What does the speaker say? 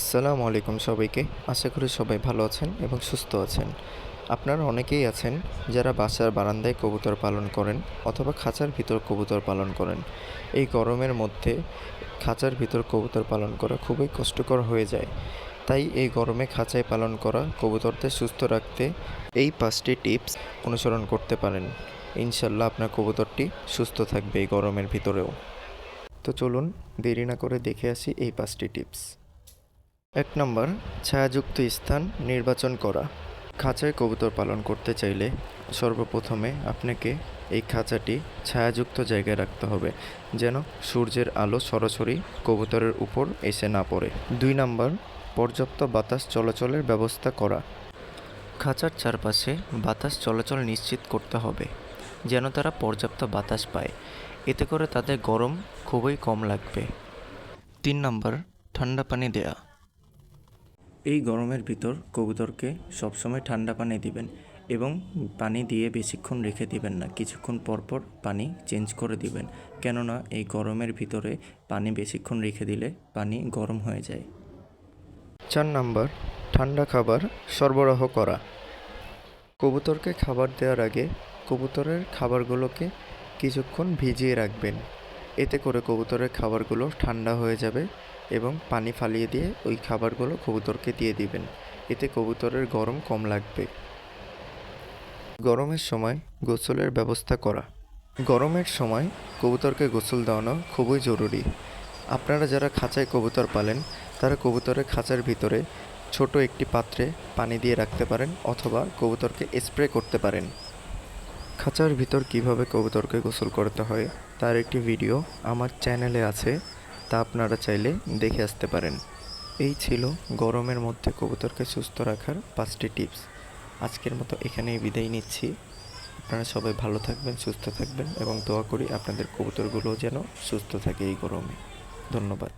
আসসালামু আলাইকুম সবাইকে। আশা করি সবাই ভালো আছেন এবং সুস্থ আছেন। আপনারা অনেকেই আছেন যারা বাসার বারান্দায় কবুতর পালন করেন অথবা খাঁচার ভিতর কবুতর পালন করেন। এই গরমের মধ্যে খাঁচার ভিতর কবুতর পালন করা খুবই কষ্টকর হয়ে যায়। তাই এই গরমে খাঁচায় পালন করা কবুতরদের সুস্থ রাখতে এই পাঁচটি টিপস অনুসরণ করতে পারেন। ইনশাল্লাহ আপনার কবুতরটি সুস্থ থাকবে এই গরমের ভিতরেও। তো চলুন দেরি না করে দেখে আসি এই পাঁচটি টিপস। এক নম্বর, ছায়াযুক্ত স্থান নির্বাচন করা। খাঁচায় কবুতর পালন করতে চাইলে সর্বপ্রথমে আপনাকে এই খাঁচাটি ছায়াযুক্ত জায়গায় রাখতে হবে, যেন সূর্যের আলো সরাসরি কবুতরের উপর এসে না পড়ে। দুই নম্বর, পর্যাপ্ত বাতাস চলাচলের ব্যবস্থা করা। খাঁচার চারপাশে বাতাস চলাচল নিশ্চিত করতে হবে, যেন তারা পর্যাপ্ত বাতাস পায়। এতে করে তাদের গরম খুবই কম লাগবে। তিন নম্বর, ঠান্ডা পানি দেয়া। এই গরমের ভিতর কবুতরকে সবসময় ঠান্ডা পানি দিবেন এবং পানি দিয়ে বেশিক্ষণ রেখে দিবেন না। কিছুক্ষণ পর পর পানি চেঞ্জ করে দিবেন। কেননা এই গরমের ভিতরে পানি বেশিক্ষণ রেখে দিলে পানি গরম হয়ে যায়। চার নাম্বার, ঠান্ডা খাবার সরবরাহ করা। কবুতরকে খাবার দেওয়ার আগে কবুতরের খাবারগুলোকে কিছুক্ষণ ভিজিয়ে রাখবেন। এতে করে কবুতরের খাবারগুলো ঠান্ডা হয়ে যাবে এবং পানি ফালিয়ে দিয়ে ওই খাবারগুলো কবুতরকে দিয়ে দিবেন। এতে কবুতরের গরম কম লাগবে। গরমের সময় গোসলের ব্যবস্থা করা। গরমের সময় কবুতরকে গোসল দেওয়ানো খুবই জরুরি। আপনারা যারা খাঁচায় কবুতর পালেন, তারা কবুতরের খাঁচার ভিতরে ছোট একটি পাত্রে পানি দিয়ে রাখতে পারেন অথবা কবুতরকে স্প্রে করতে পারেন। খাঁচার ভিতর কীভাবে কবুতরকে গোসল করতে হয় তার একটি ভিডিও আমার চ্যানেলে আছে, তা আপনারা চাইলে দেখে আসতে পারেন। এই ছিল গরমের মধ্যে কবুতরকে সুস্থ রাখার পাঁচটি টিপস। আজকের মতো এখানেই বিদায় নিচ্ছি। আপনারা সবাই ভালো থাকবেন, সুস্থ থাকবেন এবং দোয়া করি আপনাদের কবুতরগুলো যেন সুস্থ থাকে এই গরমে। ধন্যবাদ।